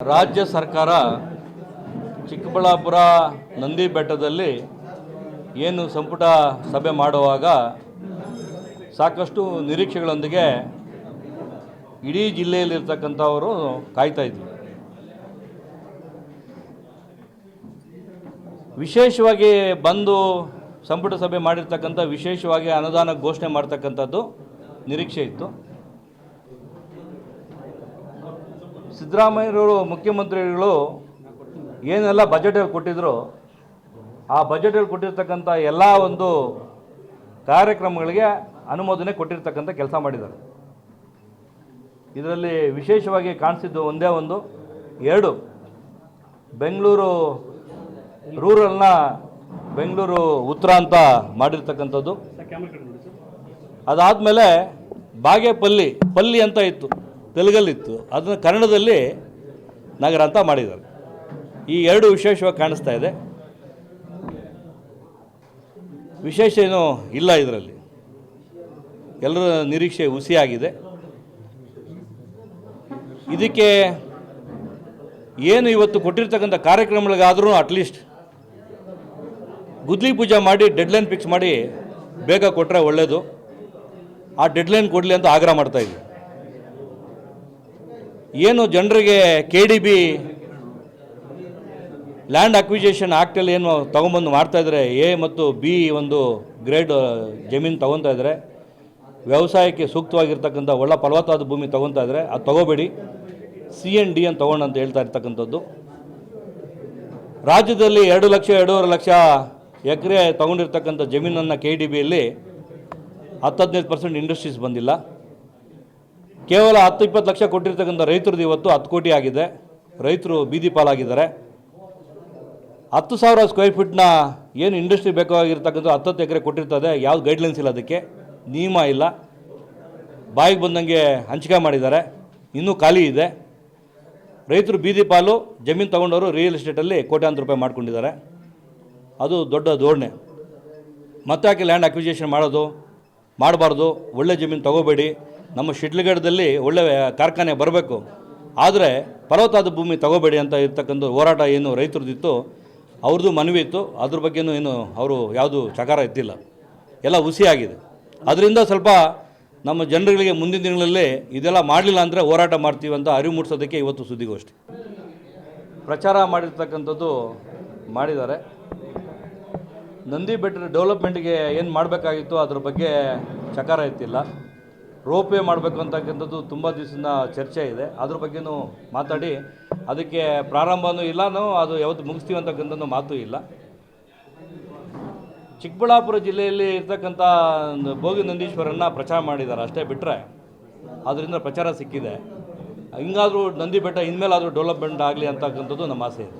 ರಾಜ್ಯ ಸರ್ಕಾರ ಚಿಕ್ಕಬಳ್ಳಾಪುರ ನಂದಿ ಬೆಟ್ಟದಲ್ಲಿ ಏನು ಸಂಪುಟ ಸಭೆ ಮಾಡುವಾಗ ಸಾಕಷ್ಟು ನಿರೀಕ್ಷೆಗಳೊಂದಿಗೆ ಇಡೀ ಜಿಲ್ಲೆಯಲ್ಲಿರ್ತಕ್ಕಂಥವರು ಕಾಯ್ತಾ ಇದ್ದರು ವಿಶೇಷವಾಗಿ ಬಂದು ಸಂಪುಟ ಸಭೆ ಮಾಡಿರ್ತಕ್ಕಂಥ, ವಿಶೇಷವಾಗಿ ಅನುದಾನ ಘೋಷಣೆ ಮಾಡ್ತಕ್ಕಂಥದ್ದು ನಿರೀಕ್ಷೆ ಇತ್ತು. ಸಿದ್ದರಾಮಯ್ಯರವರು ಮುಖ್ಯಮಂತ್ರಿಗಳು ಏನೆಲ್ಲ ಬಜೆಟಲ್ಲಿ ಕೊಟ್ಟಿದ್ರು, ಆ ಬಜೆಟಲ್ಲಿ ಕೊಟ್ಟಿರ್ತಕ್ಕಂಥ ಎಲ್ಲ ಒಂದು ಕಾರ್ಯಕ್ರಮಗಳಿಗೆ ಅನುಮೋದನೆ ಕೊಟ್ಟಿರ್ತಕ್ಕಂಥ ಕೆಲಸ ಮಾಡಿದ್ದಾರೆ. ಇದರಲ್ಲಿ ವಿಶೇಷವಾಗಿ ಕಾಣಿಸಿದ್ದು ಒಂದೇ ಒಂದು. ಎರಡು, ಬೆಂಗಳೂರು ರೂರಲ್ನ ಬೆಂಗಳೂರು ಉತ್ತರ ಅಂತ ಮಾಡಿರ್ತಕ್ಕಂಥದ್ದು. ಅದಾದಮೇಲೆ ಬಾಗೇಪಲ್ಲಿ, ಪಲ್ಲಿ ಅಂತ ಇತ್ತು. ತೆಲುಗಲ್ಲಿತ್ತು. ಅದನ್ನು ಕನ್ನಡದಲ್ಲಿ ನಗರ ಅಂತ ಮಾಡಿದ್ದಾರೆ. ಈ ಎರಡು ವಿಶೇಷವಾಗಿ ಕಾಣಿಸ್ತಾ ಇದೆ. ವಿಶೇಷ ಏನೂ ಇಲ್ಲ ಇದರಲ್ಲಿ. ಎಲ್ಲರ ನಿರೀಕ್ಷೆ ಹುಸಿಯಾಗಿದೆ. ಇದಕ್ಕೆ ಏನು ಇವತ್ತು ಕೊಟ್ಟಿರ್ತಕ್ಕಂಥ ಕಾರ್ಯಕ್ರಮಗಳಿಗಾದರೂ ಅಟ್ಲೀಸ್ಟ್ ಗುದ್ಲಿ ಪೂಜೆ ಮಾಡಿ ಡೆಡ್ಲೈನ್ ಫಿಕ್ಸ್ ಮಾಡಿ ಬೇಗ ಕೊಟ್ಟರೆ ಒಳ್ಳೆಯದು ಆ ಡೆಡ್ಲೈನ್ ಕೊಡಲಿ ಅಂತ ಆಗ್ರಹ ಮಾಡ್ತಾ ಇದ್ವಿ. ಏನು ಜನರಿಗೆ K D B land acquisition ಆ್ಯಕ್ಟಲ್ಲಿ ಏನು ತೊಗೊಂಬಂದು ಮಾಡ್ತಾಯಿದ್ರೆ ಎ ಮತ್ತು ಬಿ ಒಂದು ಗ್ರೇಡ್ ಜಮೀನು ತೊಗೊತಾ ಇದ್ದಾರೆ ವ್ಯವಸಾಯಕ್ಕೆ ಸೂಕ್ತವಾಗಿರ್ತಕ್ಕಂಥ ಒಳ್ಳೆ ಫಲವತ್ತಾದ ಭೂಮಿ ತೊಗೊತಾ ಇದ್ದರೆ ಅದು ತೊಗೋಬೇಡಿ. ಸಿ ಎನ್ ಡಿ ಅಂತ ತೊಗೊಂಡು ಅಂತ ಹೇಳ್ತಾ ಇರ್ತಕ್ಕಂಥದ್ದು. ರಾಜ್ಯದಲ್ಲಿ ಎರಡು ಲಕ್ಷ, ಎರಡೂವರೆ ಲಕ್ಷ ಎಕರೆ ತೊಗೊಂಡಿರ್ತಕ್ಕಂಥ ಜಮೀನನ್ನು ಕೆ ಡಿ ಬಿಯಲ್ಲಿ ಹತ್ತು ಹದಿನೈದು ಪರ್ಸೆಂಟ್ ಇಂಡಸ್ಟ್ರೀಸ್ ಬಂದಿಲ್ಲ. ಕೇವಲ ಹತ್ತು ಇಪ್ಪತ್ತು ಲಕ್ಷ ಕೊಟ್ಟಿರ್ತಕ್ಕಂಥ ರೈತರದ್ದು ಇವತ್ತು ಹತ್ತು ಕೋಟಿ ಆಗಿದೆ. ರೈತರು ಬೀದಿ ಪಾಲಾಗಿದ್ದಾರೆ. ಹತ್ತು ಸಾವಿರ ಸ್ಕ್ವೇರ್ ಫೀಟ್ನ ಏನು ಇಂಡಸ್ಟ್ರಿ ಬೇಕಾಗಿರ್ತಕ್ಕಂಥ ಹತ್ತತ್ತು ಎಕರೆ ಕೊಟ್ಟಿರ್ತದೆ. ಯಾವ್ದು ಗೈಡ್ಲೈನ್ಸ್ ಇಲ್ಲ ಅದಕ್ಕೆ. ನಿಯಮ ಇಲ್ಲ. ಬಾಯಿಗೆ ಬಂದಂಗೆ ಹಂಚಿಕೆ ಮಾಡಿದ್ದಾರೆ. ಇನ್ನೂ ಖಾಲಿ ಇದೆ. ರೈತರು ಬೀದಿ ಪಾಲು, ಜಮೀನು ತೊಗೊಂಡವರು ರಿಯಲ್ ಎಸ್ಟೇಟಲ್ಲಿ ಕೋಟ್ಯಾಂತರ ರೂಪಾಯಿ ಮಾಡ್ಕೊಂಡಿದ್ದಾರೆ. ಅದು ದೊಡ್ಡ ಧೋರಣೆ. ಮತ್ತೆ ಯಾಕೆ ಲ್ಯಾಂಡ್ ಅಕ್ವಿಜೇಷನ್ ಮಾಡೋದು? ಮಾಡಬಾರ್ದು. ಒಳ್ಳೆ ಜಮೀನು ತಗೋಬೇಡಿ. ನಮ್ಮ ಶಿಡ್ಲಘಟ್ಟದಲ್ಲಿ ಒಳ್ಳೆ ಕಾರ್ಖಾನೆ ಬರಬೇಕು. ಆದರೆ ಫಲವತ್ತಾದ ಭೂಮಿ ತಗೋಬೇಡಿ ಅಂತ ಇರ್ತಕ್ಕಂಥ ಹೋರಾಟ ಏನು ರೈತರದಿತ್ತು, ಅವ್ರದ್ದು ಮನವಿ ಇತ್ತು. ಅದ್ರ ಬಗ್ಗೆನೂ ಏನು ಅವರು ಯಾವುದು ಚಕಾರ ಇದ್ದಿಲ್ಲ ಎಲ್ಲ ಹುಸಿಯಾಗಿದೆ. ಅದರಿಂದ ಸ್ವಲ್ಪ ನಮ್ಮ ಜನರುಗಳಿಗೆ ಮುಂದಿನ ದಿನಗಳಲ್ಲಿ ಇದೆಲ್ಲ ಮಾಡಲಿಲ್ಲ ಅಂದರೆ ಹೋರಾಟ ಮಾಡ್ತೀವಿ ಅಂತ ಅರಿವು ಮೂಡಿಸೋದಕ್ಕೆ ಇವತ್ತು ಸುದ್ದಿಗೋಷ್ಠಿ. ಪ್ರಚಾರ ಮಾಡಿರ್ತಕ್ಕಂಥದ್ದು ಮಾಡಿದ್ದಾರೆ. ನಂದಿ ಬೆಟ್ಟದ ಡೆವಲಪ್ಮೆಂಟ್ಗೆ ಏನು ಮಾಡಬೇಕಾಗಿತ್ತು ಅದ್ರ ಬಗ್ಗೆ ಚಕಾರ ಎತ್ತಿಲ್ಲ ರೋಪ್ವೇ ಮಾಡಬೇಕು ಅಂತಕ್ಕಂಥದ್ದು ತುಂಬ ದಿವಸದ ಚರ್ಚೆ ಇದೆ. ಅದ್ರ ಬಗ್ಗೆನೂ ಮಾತಾಡಿ. ಅದಕ್ಕೆ ಪ್ರಾರಂಭನೂ ಇಲ್ಲ ಅದು ಯಾವತ್ತು ಮುಗಿಸ್ತೀವಿ ಅಂತಕ್ಕಂಥದ್ದು ಮಾತು ಇಲ್ಲ. ಚಿಕ್ಕಬಳ್ಳಾಪುರ ಜಿಲ್ಲೆಯಲ್ಲಿ ಇರ್ತಕ್ಕಂಥ ಭೋಗಿ ನಂದೀಶ್ವರನ್ನ ಪ್ರಚಾರ ಮಾಡಿದ್ದಾರೆ. ಅಷ್ಟೇ ಬಿಟ್ಟರೆ ಅದರಿಂದ ಪ್ರಚಾರ ಸಿಕ್ಕಿದೆ. ಹಿಂಗಾದರೂ ನಂದಿ ಬೆಟ್ಟ ಇನ್ಮೇಲಾದರೂ ಡೆವಲಪ್ಮೆಂಟ್ ಆಗಲಿ ಅಂತಕ್ಕಂಥದ್ದು ನಮ್ಮ ಆಸೆ ಇದೆ.